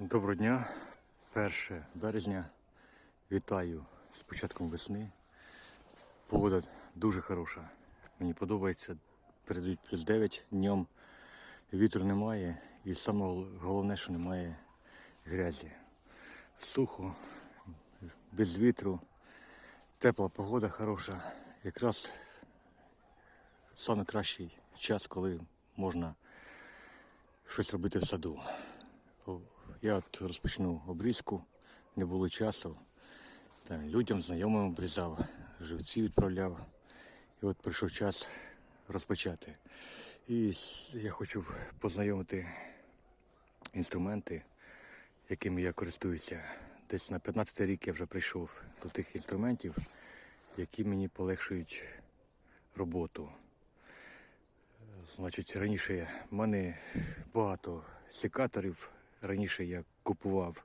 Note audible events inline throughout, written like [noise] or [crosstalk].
Доброго дня, 1 березня. Вітаю з початком весни. Погода дуже хороша. Мені подобається. Передають плюс 9 днем. Вітру немає і саме головне, що немає грязі. Сухо, без вітру, тепла погода хороша. Якраз саме кращий час, коли можна щось робити в саду. Я от розпочну обрізку, не було часу. Там, людям, знайомим обрізав, живці відправляв. І от прийшов час розпочати. І я хочу познайомити інструменти, якими я користуюся. Десь на 15 рік я вже прийшов до тих інструментів, які мені полегшують роботу. Значить, раніше в мене багато секаторів. Раніше я купував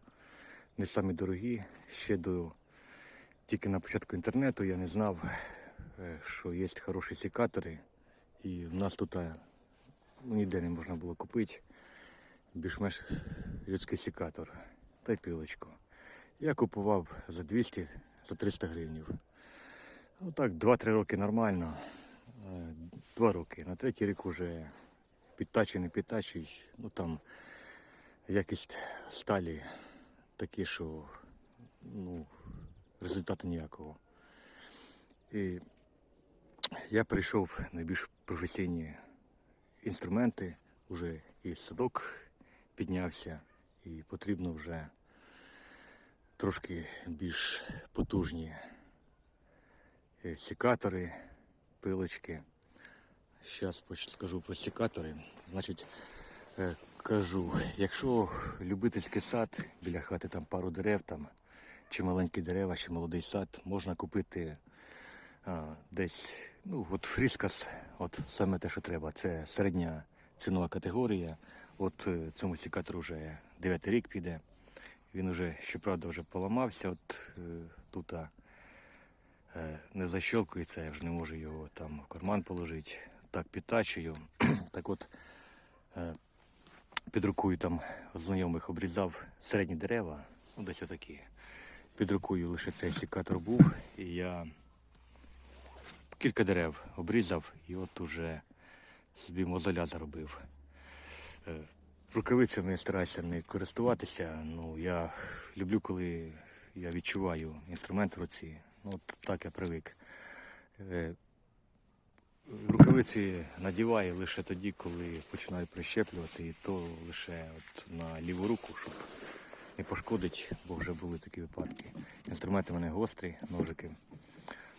не самі дорогі. Ще до тільки на початку інтернету я не знав, е, що є хороші секатори. І в нас тут е, ну, ніде не можна було купити більш-менш людський секатор та й пилочку. Я купував за 200, за 300 гривнів. Ну так, 2-3 роки нормально. Е, Два роки. На третій рік вже підтачий, не підтачий. Ну там якість сталі такі, що ну, результату ніякого. І я прийшов на більш професійні інструменти, вже і садок піднявся, і потрібно вже трошки більш потужні е, секатори, пилочки. Зараз скажу про секатори. Значить, е, кажу, якщо любительський сад біля хати там пару дерев, там, чи маленькі дерева, чи молодий сад, можна купити а, десь, ну, от фріскас, от саме те, що треба. Це середня цінова категорія. От е, цьому секатору вже 9 рік піде. Він вже, щоправда, вже поламався. От е, тут е, не защелкується, я вже не можу його там в карман положити. Так підтачую. [clears throat] так от е, під рукою там знайомих обрізав середні дерева, ну десь отакі. Під рукою лише цей секатор був, і я кілька дерев обрізав і от уже собі мозоля заробив. Е, Рукавицями стараюся не користуватися. Ну, я люблю, коли я відчуваю інструмент в руці. Ну, от так я привик. Рукавиці надіваю лише тоді, коли починаю прищеплювати, і то лише от на ліву руку, щоб не пошкодить, бо вже були такі випадки. Інструменти в мене гострі, ножики.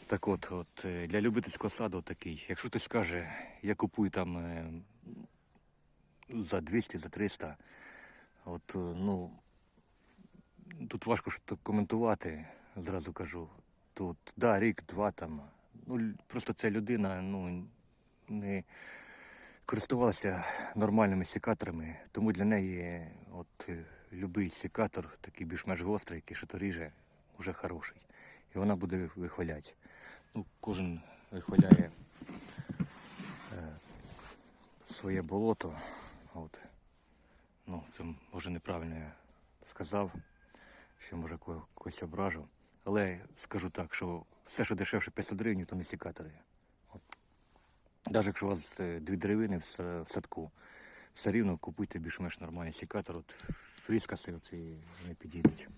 Так от, от е, для любительського саду такий. Якщо хтось скаже, я купую там е, за 200, за 300, от, е, ну, тут важко що коментувати, зразу кажу. Тут, да, рік-два там. Ну, просто ця людина ну, не користувалася нормальними секаторами, тому для неї от, е, любий секатор, такий більш-менш гострий, який що то ріже, вже хороший. І вона буде вихваляти. Ну, кожен вихваляє е, своє болото. От. Ну, це може неправильно я сказав, що може ко- когось ображу. Але скажу так, що все, що дешевше 500 гривень, то не секатори. Навіть якщо у вас е, дві деревини в садку, все рівно купуйте більш-менш нормальний секатор. От фріскаси оці не підійдуть.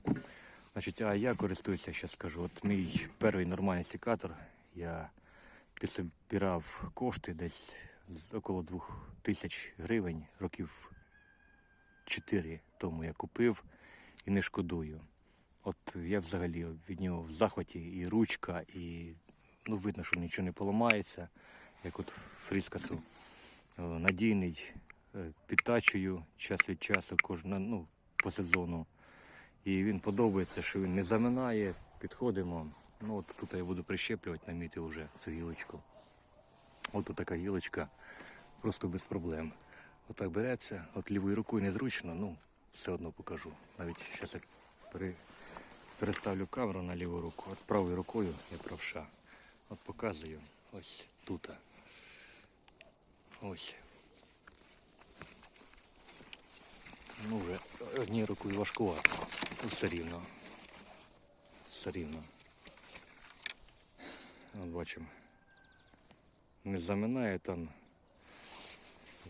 Значить, а я користуюся, ще скажу. От мій перший нормальний секатор, я підсобирав кошти десь з около двох тисяч гривень, років 4 тому я купив і не шкодую. От я взагалі від нього в захваті і ручка, і ну, видно, що нічого не поламається, як от фріскасу. Е, Надійний, е, підтачую час від часу кожна, ну, по сезону. І він подобається, що він не заминає, підходимо. Ну от тут я буду прищеплювати, намітив вже цю гілочку. От така гілочка, просто без проблем. Отак береться, от лівою рукою незручно, ну все одно покажу. Навіть зараз я пере, переставлю камеру на ліву руку, от правою рукою я правша. От показую ось тут. Ось. Ну вже однією рукою важкувато. Все рівно. Все рівно. От бачимо. Не заминає там.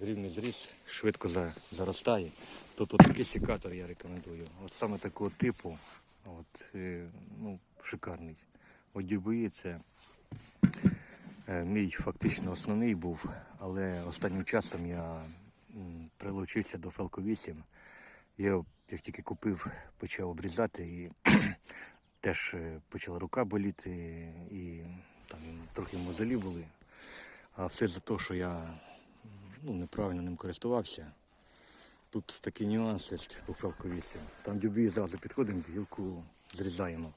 Рівний зріз швидко за- заростає. Тут от такий секатор я рекомендую. От саме такого типу. От, е, ну, шикарний. От дюбої мій фактично основний був, але останнім часом я прилучився до Фелко 8. Я як тільки купив, почав обрізати і [clears throat] теж е, почала рука боліти, і там трохи мозолі були. А все за те, що я ну, неправильно ним користувався. Тут такий нюанс є у Фелко 8. Там дюбі зразу підходимо, гілку зрізаємо.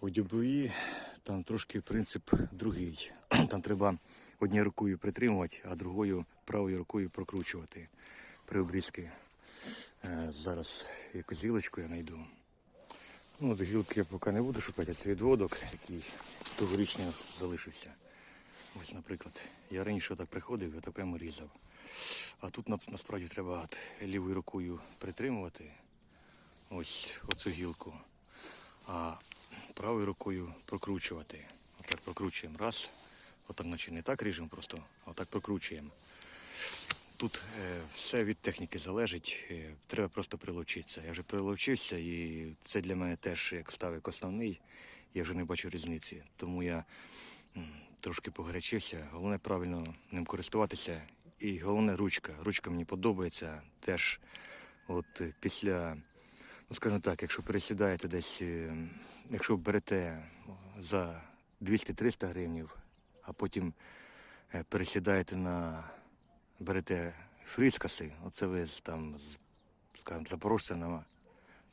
У дюбові там трошки принцип другий. [clears throat] Там треба однією рукою притримувати, а другою правою рукою прокручувати при обрізці. Е, Зараз якусь гілочку я знайду. Ну, от гілки я поки не буду шукати, це відводок, який тогорічний залишився. Ось, наприклад, я раніше так приходив отак прямо різав. А тут насправді треба лівою рукою притримувати ось оцю гілку, а правою рукою прокручувати. Отак прокручуємо. Раз. Отак наче не так ріжемо просто, отак прокручуємо. Тут е, все від техніки залежить, е, треба просто прилучитися. Я вже прилучився і це для мене теж як ставик основний, я вже не бачу різниці. Тому я трошки погарячився. Головне правильно ним користуватися. І головне ручка. Ручка мені подобається. Теж от після, ну скажімо так, якщо пересідаєте десь, е, якщо берете за 200-300 гривнів, а потім е, пересідаєте на берете фрискаси, оце ви там, скажімо, запорожця на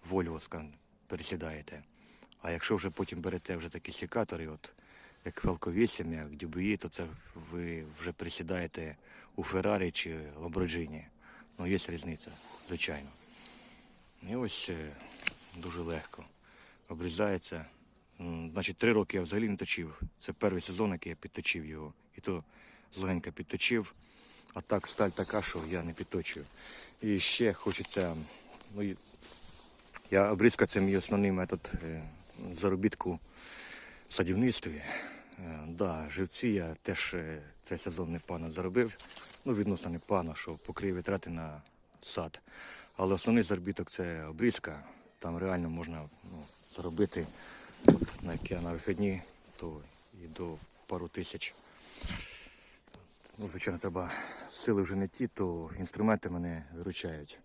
Вольво, скажімо, пересідаєте. А якщо вже потім берете вже такі секатори, от, як 8, як Дюбуї, то це ви вже пересідаєте у Феррарі чи Ламборджині. Ну, є різниця, звичайно. І ось е, дуже легко. Обрізається. Значить, три роки я взагалі не точив. Це перший сезон, який я підточив його. І то злегенька підточив. А так сталь така, що я не підточую. І ще хочеться. Ну, я обрізка це мій основний метод е, заробітку в садівництві. Е, да, живці я теж цей сезон непогано заробив. Ну, відносно непогано, що покрив витрати на сад. Але основний заробіток це обрізка. Там реально можна ну, заробити, от, на як я на вихідні, то і до пару тисяч. Ну, звичайно, треба сили вже не ті, то інструменти мене виручають.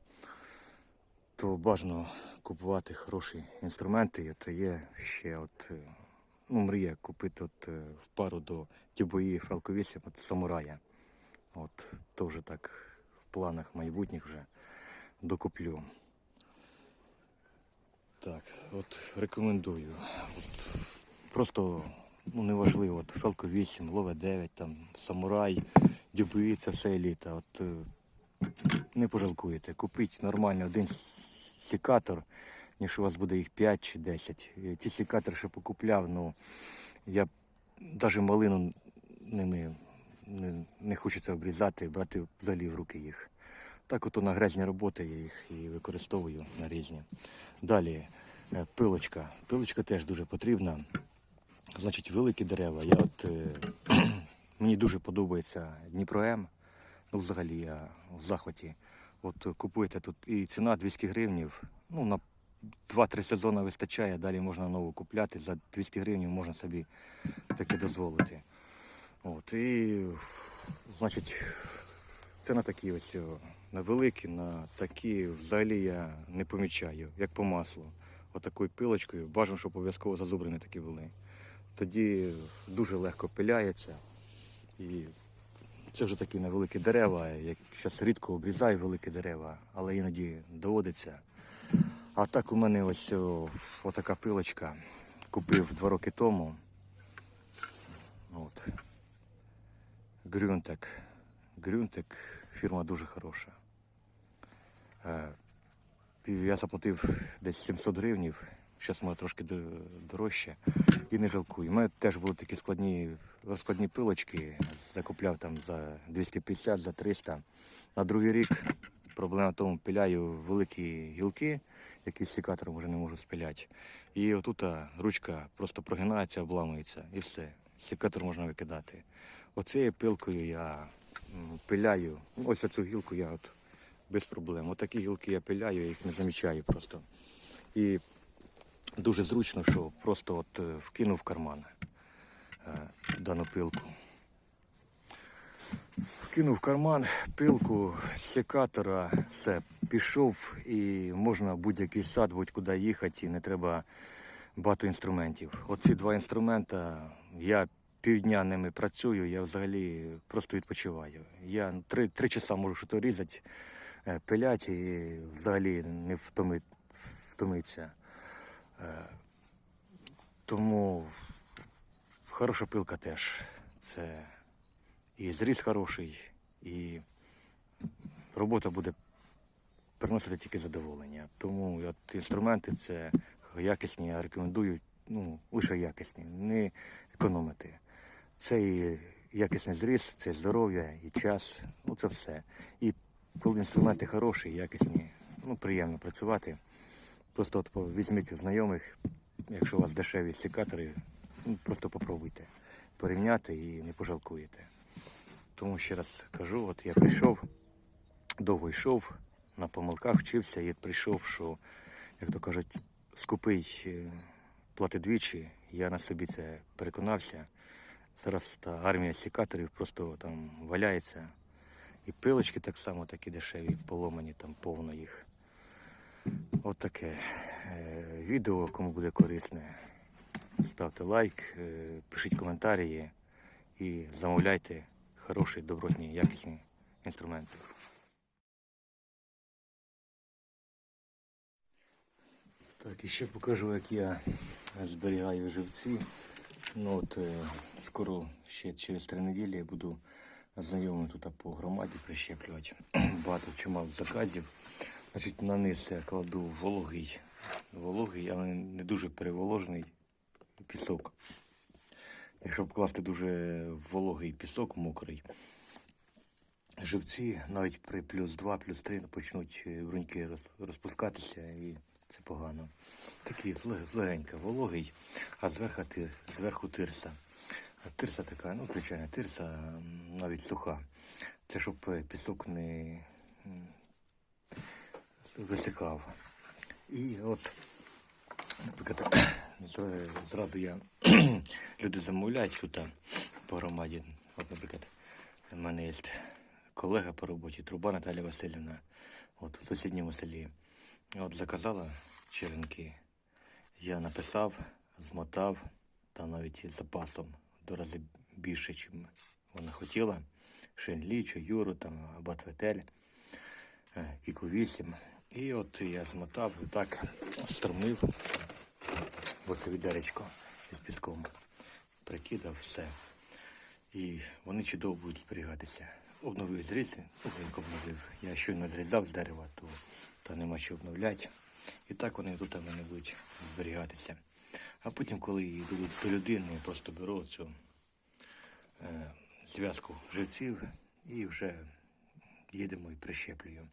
То бажано купувати хороші інструменти. Це є ще от, е, ну, мрія купити от, е, в пару до Falco 8 от самурая. От, теж так в планах майбутніх вже докуплю. Так, от рекомендую. От, просто ну, неважливо, от Фелко 8, Лове 9, там, Самурай, Дюбуї, це все еліта. От, е, не пожалкуєте. Купіть нормально один секатор, ніж у вас буде їх 5 чи 10. Е, Ті секатори, що покупляв, ну я навіть малину ними не, не хочеться обрізати, брати взагалі в руки їх. Так от на грязні роботи я їх і використовую на різні. Далі е, пилочка. Пилочка теж дуже потрібна. Значить, великі дерева. Я от, е, [clears throat] мені дуже подобається Дніпро М. Ну, взагалі я в захваті. От купуєте тут і ціна 200 гривнів. Ну, на 2-3 сезони вистачає, далі можна нову купляти. За 200 гривень можна собі таке дозволити. От, і, значить, це на такі ось на великі, на такі взагалі я не помічаю, як по маслу. Отакою пилочкою. Бажано, щоб обов'язково зазубрені такі були. Тоді дуже легко пиляється. І це вже такі невеликі дерева. Я зараз рідко обрізаю великі дерева, але іноді доводиться. А так у мене ось отака пилочка. Купив два роки тому. От. Грюнтек. Грюнтек фірма дуже хороша. Е, Я заплатив десь 700 гривнів, зараз може трошки дорожче і не жалкую. У мене теж були такі складні, розкладні пилочки, закупляв там за 250, за 300. На другий рік Проблема в тому, пиляю великі гілки, які з секатором вже не можу спиляти. І отут ручка просто прогинається, обламується і все. Секатор можна викидати. Оцією пилкою я пиляю. Ось оцю гілку я от без проблем. Отакі гілки я пиляю, я їх не замічаю просто. І дуже зручно, що просто от е, вкинув в карман е, дану пилку. Вкинув в карман пилку з секатора, все, пішов і можна будь-який сад, будь-куди їхати, і не треба багато інструментів. Оці два інструменти, я півдня ними працюю, я взагалі просто відпочиваю. Я три, три часа можу щось різати, е, пилять і взагалі не втоми, втомитися. Е, Тому хороша пилка теж. Це і зріз хороший, і робота буде приносити тільки задоволення. Тому от інструменти це якісні, я рекомендую, ну, лише якісні, не економити. Це і якісний зріз, це здоров'я, і час, ну це все. І коли інструменти хороші, якісні, ну приємно працювати. Просто от візьміть у знайомих, якщо у вас дешеві секатори, ну, просто попробуйте порівняти і не пожалкуєте. Тому ще раз кажу, от я прийшов, довго йшов, на помилках вчився і прийшов, що, як то кажуть, скупий е, платить двічі. Я на собі це переконався. Зараз та армія секаторів просто там валяється. І пилочки так само такі дешеві, поломані, там повно їх. От таке е, відео, кому буде корисне. Ставте лайк, е, пишіть коментарі і замовляйте хороші, добротні, якісні інструменти. Так, і ще покажу, як я зберігаю живці. Ну от е, скоро ще через три неділі я буду знайомий тут по громаді прищеплювати. [clears throat] Багато чимало заказів. Значить, на низ я кладу вологий, вологий, але не дуже переволожений пісок. Якщо вкласти дуже вологий пісок мокрий, живці навіть при плюс 2, плюс 3 почнуть е, бруньки розпускатися і це погано. Такий злегенька вологий, а зверху, ти, зверху тирса. Тирса така, ну звичайно, тирса навіть суха. Це щоб е, пісок не висихав. І от, наприклад, зразу я [clears throat] люди замовляють тут по громаді. От, наприклад, у мене є колега по роботі, труба Наталя Васильівна, от в сусідньому селі. От заказала черенки. Я написав, змотав, та навіть із запасом до рази більше, ніж вона хотіла. Шенлі, чи Юру, там, Абатветель, Кіку 8. І от я змотав і так встромив в оце відеречко з піском. Прикидав все. І вони чудово будуть зберігатися. Обновив зрізи, ну, обновив. Я щойно зрізав з дерева, то, то нема що обновляти. І так вони тут у мене будуть зберігатися. А потім, коли йдуть до людини, я просто беру цю е, зв'язку живців і вже їдемо і прищеплюю.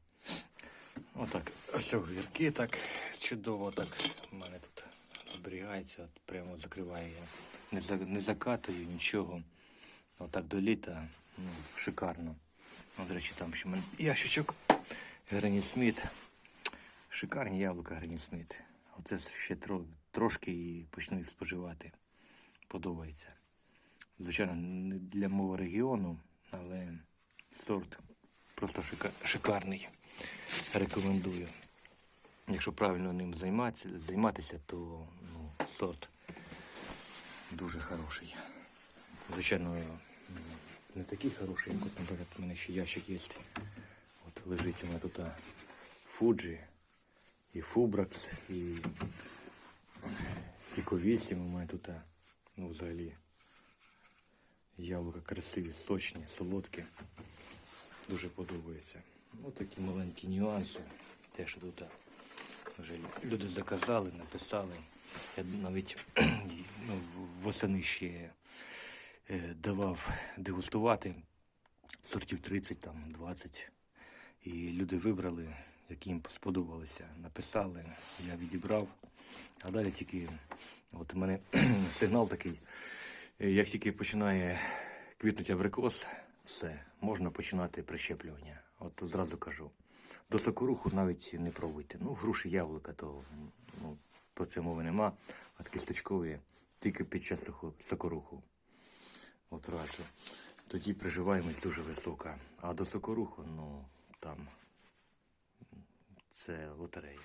Отак, ось огірки так чудово так у мене тут зберігається, от прямо закриваю я. Не, за, не закатую нічого. Отак до літа ну, шикарно. Ну, до речі, там ще мене ящичок Грані Сміт. Шикарні яблука Грані Сміт. Оце ще тро, трошки і почну їх споживати. Подобається. Звичайно, не для мого регіону, але сорт просто шика- шикарний. Рекомендую. Якщо правильно ним займатися, займатися, то ну, сорт дуже хороший. Звичайно, не такий от, наприклад, у мене ще ящик є. От лежить у мене тут Фуджі, і Фубракс, і Кіко 8 у мене тут, ну взагалі. Яблука красиві, сочні, солодкі. Дуже подобається. Ну такі маленькі нюанси. Те, що тут вже люди заказали, написали. Я навіть [clears throat] ну, восени ще давав дегустувати сортів 30, там 20. І люди вибрали, які їм сподобалися. Написали, я відібрав. А далі тільки, от у мене [clears throat] сигнал такий. е, Як тільки починає квітнути абрикос, все, можна починати прищеплювання. От зразу кажу. До сокоруху навіть не пробуйте. Ну, груші, яблука, то ну, про це мови нема. А кісточкові тільки під час сокоруху. От раджу. Тоді приживаємось дуже висока. А до сокоруху, ну там це лотерея.